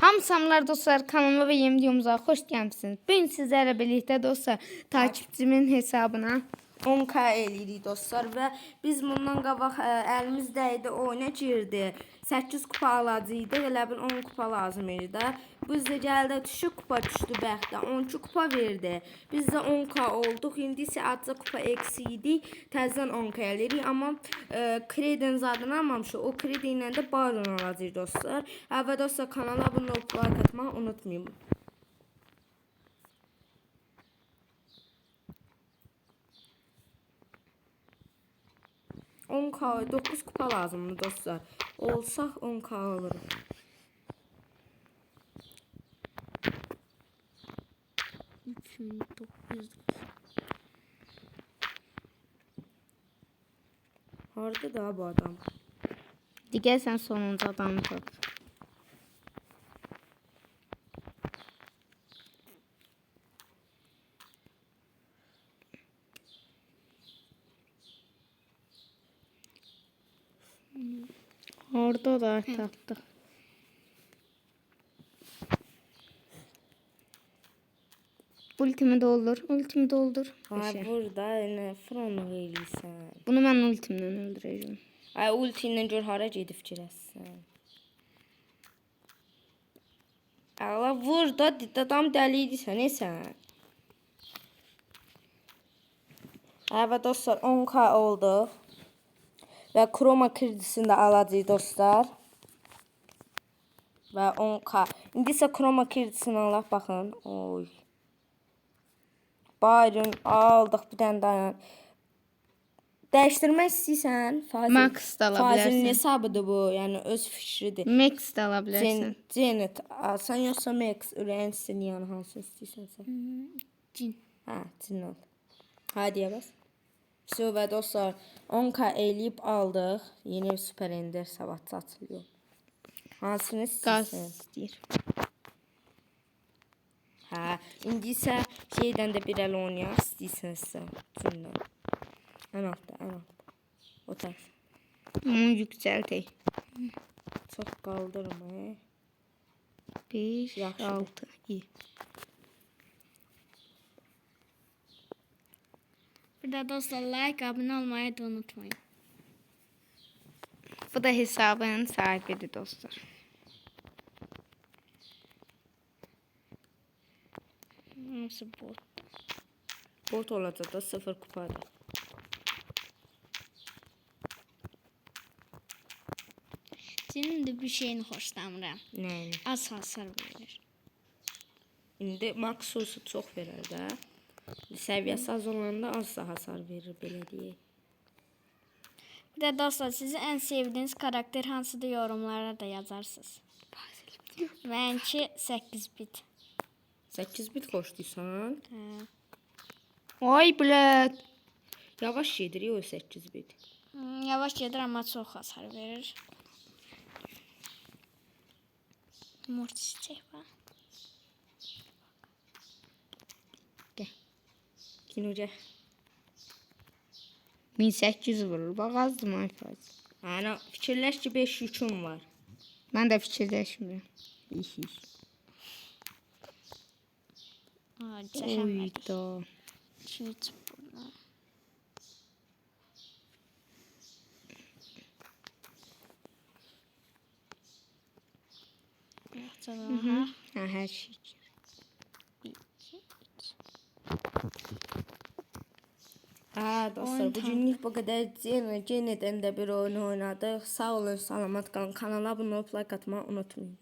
Hamsamlar dostlar kanalıma ve yeni videomuza hoş gelmişsiniz. Bugün sizlerle birlikte dostlar takipçimin hesabına 10k eləyirik dostlar və biz bundan qabaq ə, əlimizdəydi oyuna girdi. 8 kupa alacaqdıq. Elə bil 10 kupa lazım idi də. Biz də gəldi düşük kupa düşdü bəxtə. 12 kupa verdi. Biz də 10k olduq. İndi isə azca kupa eksi idi. Təzədən 10k eləyirik, amma ə, kredin zadını almamışıq. O kredi ilə də baron alacağıq dostlar. Və dostlar kanala abunə olub like atmağı unutmayın. On k 9 kupa lazımdı dostlar. Olsaq 10k alırıq. Harda da bu adam? Digər sən sonuncu adamı tap. Orada da tapdıq. Ultimi doldur, ultimi doldur. Ha Boşa. burada nə fronluq eləyirsən. Bunu mən ultimdən öldürəcəm. Ay ulti ilə gör hara gedib girəsən. Allah vur da adam dəli idisən sən. Evet dostlar 10k oldu. Və kroma kredisini də alacağıq dostlar. Və 10k. İndi isə kroma kredisini alaq baxın. Oy. Bayron aldıq bir dənə dayan. Dəyişdirmək istəyirsən, Fazil. Max da ala Fazilin bilərsən. hesabıdır bu, yəni öz fikridir. Max də ala bilərsən. Zen Zenit alsan yoxsa Max ürəyin istəyir yəni hansı istəyirsən sən. Cin. Hə, cin al. Hadi bəs. Psio ve dostlar 10k eleyip aldık. Yeni süper ender sabah satılıyor. Hansını istəyirsiniz? Hə, indi isə şeydən də bir əl oynayaq istəyirsinizsə. Cümlə. Ən altda, ən altda. O tərəf. Bunu yüksəltək. Çox qaldırma. 5, 6, 7. Bir de dostlar like, abone olmayı da unutmayın. Bu da hesabın sahibidir dostlar. Nasıl bot? Bot olacaq da 0 kupadır. Senin de bir şeyini hoşlanmıram. Nəyini? Az hasar verir. İndi maksusu çox verər də. Səviyyəsi az olanda az da hasar verir belə deyək. Bir de dostlar sizin en sevdiğiniz karakter hansıdır yorumlara da yazarsınız. Benimki 8 bit. 8 bit xoşlayırsan? Hə. Oy blöd. Yavaş gedir o 8 bit. Hmm, Yavaş gelir ama çok hasar verir. Mort çiçek var. Kinocə. 1800 vurur. Bax azdır Wi-Fi. Ana fikirləş ki 5 yüküm var. Mən də fikirləşmirəm. İş iş. Oyda. Burada. Aha. Ha hər şey. Ha dostlar Oyun bu qədər yenə yenədən də bir oyun oynadıq. Sağ olun, salamat qalın. Kanala abunə olub like atmağı unutmayın.